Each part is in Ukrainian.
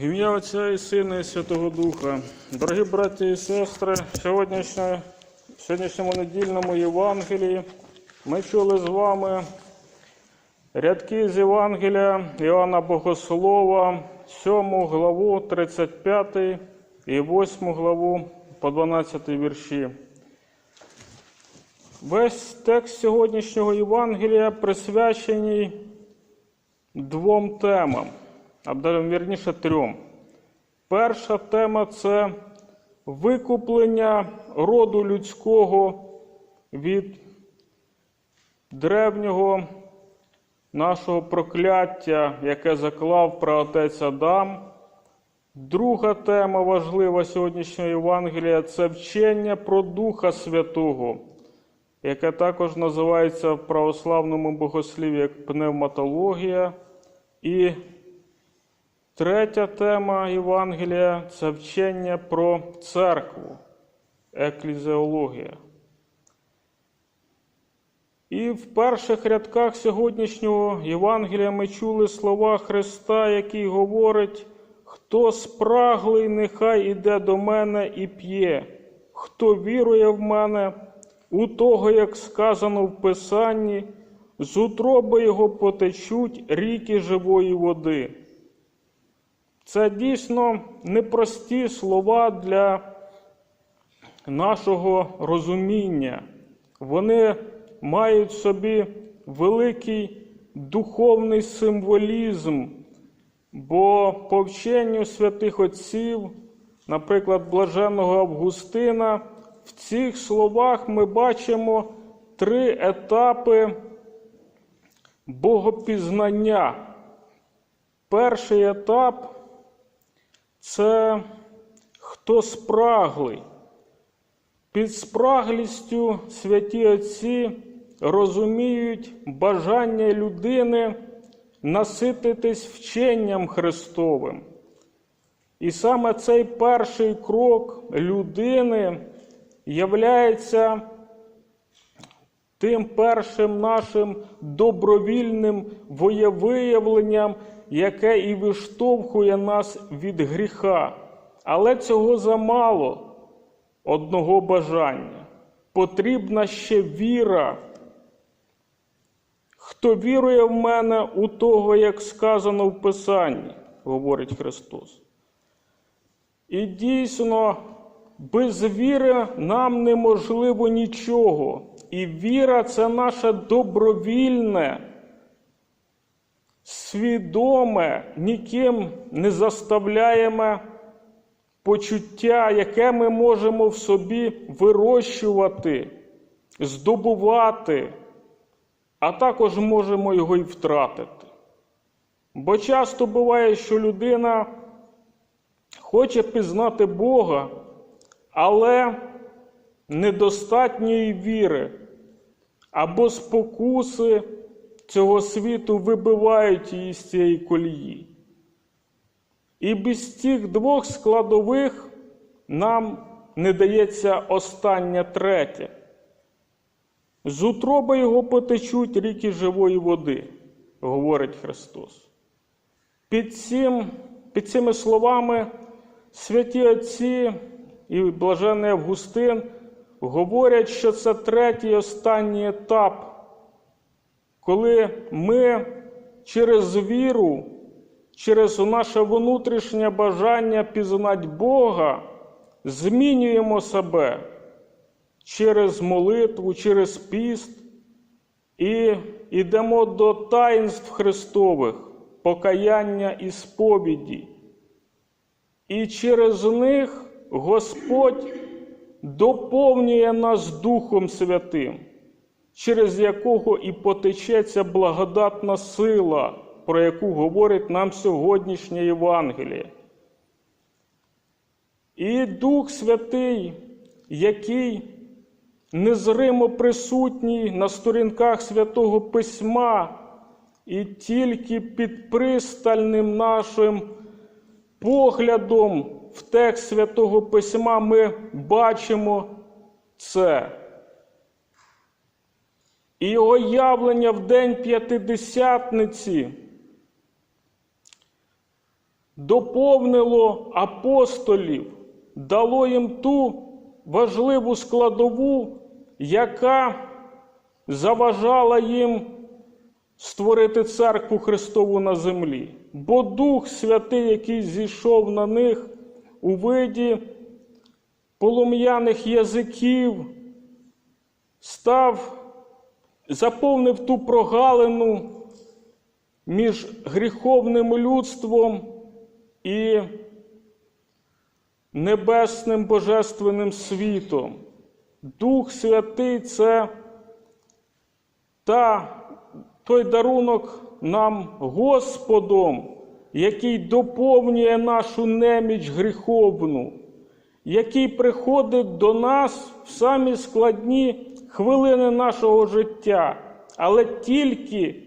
Ім'я Отця і Сина і Святого Духа. Дорогі браті і сестри, в сьогоднішньому недільному Євангелії ми чули з вами рядки з Євангелія Іоанна Богослова, 7 главу, 35 і 8 главу по 12 вірші. Весь текст сьогоднішнього Євангелія присвячений двом темам, вірніше трьом. Перша тема це викуплення роду людського від древнього нашого прокляття, яке заклав праотець Адам. Друга тема важлива сьогоднішнього Євангелія це вчення про Духа Святого, яке також називається в православному богослів'ї як пневматологія. І третя тема Євангелія це вчення про церкву, еклізеологія. І в перших рядках сьогоднішнього Євангелія ми чули слова Христа, який говорить: хто спраглий, нехай іде до мене і п'є, хто вірує в мене, у того, як сказано в Писанні, з утроби його потечуть ріки живої води. Це дійсно непрості слова для нашого розуміння. Вони мають собі великий духовний символізм, бо по вченню святих отців, наприклад, блаженного Августина, в цих словах ми бачимо три етапи богопізнання. Перший етап це хто спраглий. Під спраглістю святі Отці розуміють бажання людини насититись вченням Христовим. І саме цей перший крок людини являється тим першим нашим добровільним воєвиявленням, яке і виштовхує нас від гріха. Але цього замало одного бажання. Потрібна ще віра. Хто вірує в мене у того, як сказано в Писанні, говорить Христос. І дійсно, без віри нам неможливо нічого. І віра це наше добровільне, свідоме, ніким не заставляємо почуття, яке ми можемо в собі вирощувати, здобувати, а також можемо його і втратити. Бо часто буває, що людина хоче пізнати Бога, але недостатньої віри або спокуси цього світу вибивають її з цієї колії. І без цих двох складових нам не дається остання третє. З утроби його потечуть ріки живої води, говорить Христос. Під, цим, під цими словами святі Отці і блажений Августин говорять, що це третій останній етап, коли ми через віру, через наше внутрішнє бажання пізнати Бога, змінюємо себе через молитву, через піст і йдемо до таїнств Христових, покаяння і сповіді. І через них Господь доповнює нас Духом Святим, через якого і потечеться благодатна сила, про яку говорить нам сьогоднішнє Євангеліє. І Дух Святий, який незримо присутній на сторінках Святого Письма, і тільки під пристальним нашим поглядом в текст Святого Письма ми бачимо це. І його явлення в День П'ятидесятниці доповнило апостолів, дало їм ту важливу складову, яка заважала їм створити церкву Христову на землі. Бо Дух Святий, який зійшов на них у виді полум'яних язиків, став, заповнив ту прогалину між гріховним людством і небесним божественним світом. Дух Святий це та, той дарунок нам Господом, який доповнює нашу неміч гріховну, який приходить до нас в самі складні хвилини нашого життя, але тільки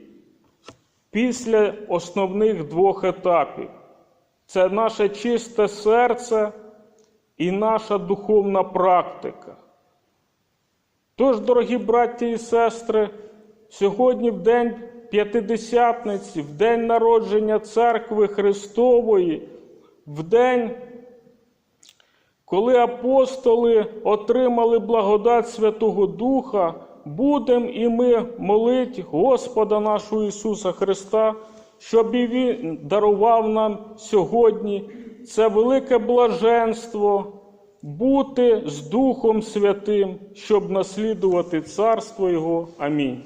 після основних двох етапів. Це наше чисте серце і наша духовна практика. Тож, дорогі браті і сестри, сьогодні в день П'ятидесятниці, в день народження Церкви Христової, в день, коли апостоли отримали благодать Святого Духа, будемо і ми молить Господа нашого Ісуса Христа, щоб і Він дарував нам сьогодні це велике блаженство бути з Духом Святим, щоб наслідувати Царство Його. Амінь.